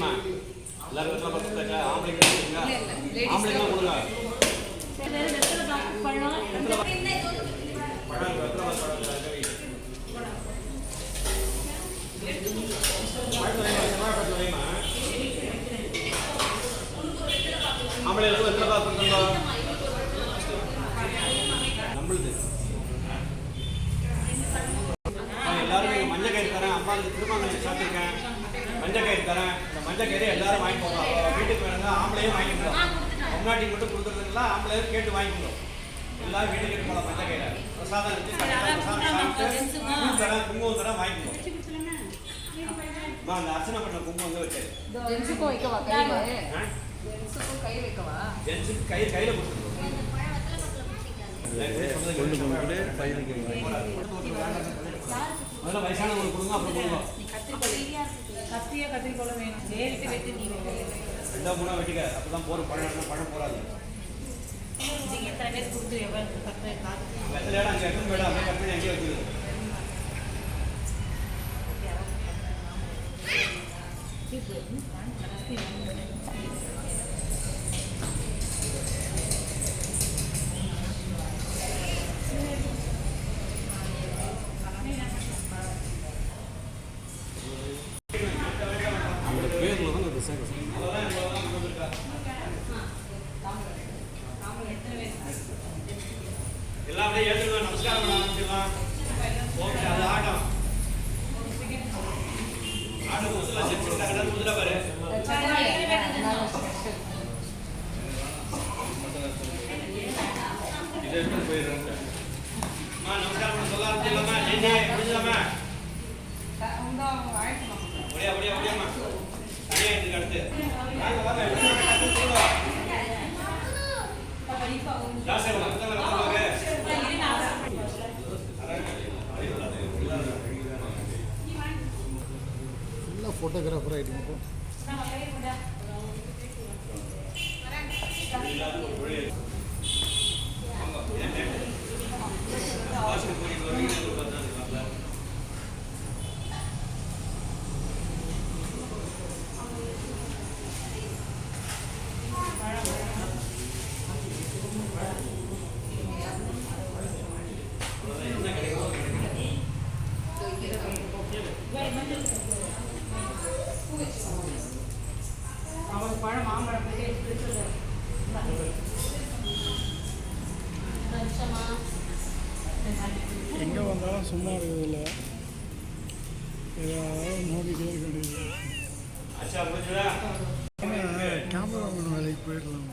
தெரியுமா? எல்லாரும் வெத்தலை பாக்கு கொடுத்தாச்சா ஆம்பளைங்க கொடுங்க. ஆம்பளைங்க கொடுங்க. பழம் வெத்தலை பாக்கு வெத்தலை அம்மாவுக்கு திருமணம் சாப்பிட்டுருக்கேன் மஞ்சள் கயிறு தரேன். இந்த மஞ்சள் கயிறு எல்லாரும் வாங்கி போகலாம் வீட்டுக்கு வேணுங்க ஆம்பளையும் வாங்கிக்கிறோம் பொம்னாட்டி மட்டும் கொடுக்குறதுல ஆம்பளையும் கேட்டு வாங்கிக்கிறோம் எல்லாரும் வீட்டுக்கு போகலாம் மஞ்சள் கயிறு. பிரசாதம் இருக்கு பிரசாதம் தரேன் குங்குமம் தரேன் வாங்கிக்கிறோம் அம்மா, அந்த அர்ச்சனை பண்ண குங்குமம் வந்து வச்சாரு ஜென்ஸுக்கும் வைக்கவா? கையில? ஆ? ஜென்ஸுக்கும் கை வைக்கவா? ஜென்ஸுக்கு கயிறு கையில கொடுத்துருக்கோம் அதெல்லாம் வயசானவங்களுக்கு கொடுங்க அப்புறம் கொடுங்க. கத்தியா கத்திரிக்கோளம் வேணும் நேரிட்டு வெட்டி நீ ரெண்டா மூணா வெட்டிக்க அப்பதான் போற பழம் பழம் போறாது. நீங்க எத்தனை பேர் கொடுத்து எவ்வளவு கத்து காத்து வெத்தலையோட அங்கே எடுத்து போயிடும் அப்படியே கட் பண்ணி அங்கேயே வச்சுருது எல்லாம் ஏற்றுக்கலாம் நமஸ்காரம் பண்ண ஆரம்பிச்சிடலாம் ஓகே அது ஆட்டம் ஆட்டம் முதல்ல செஞ்சு கடல் முதல்ல பாரு இதை எடுத்து போயிடுறேன் அம்மா நமஸ்காரம் பண்ண சொல்ல ஆரம்பிச்சிடலாமா ஜெய் முடிஞ்சலாமா அப்படியே அப்படியே அப்படியேம்மா அப்படியே இதுக்கு அடுத்து வாங்க வாங்க எடுத்து ஃபுல்லாக ஃபோட்டோகிராஃபர் ஆகிட்டீங்க காலம் சும்மா இருக்கிறதில்ல. ஏதாவது நோண்டிக்கிட்டே இருக்க கேமரா கேமராமேன் வேலைக்கு போயிடலாம்?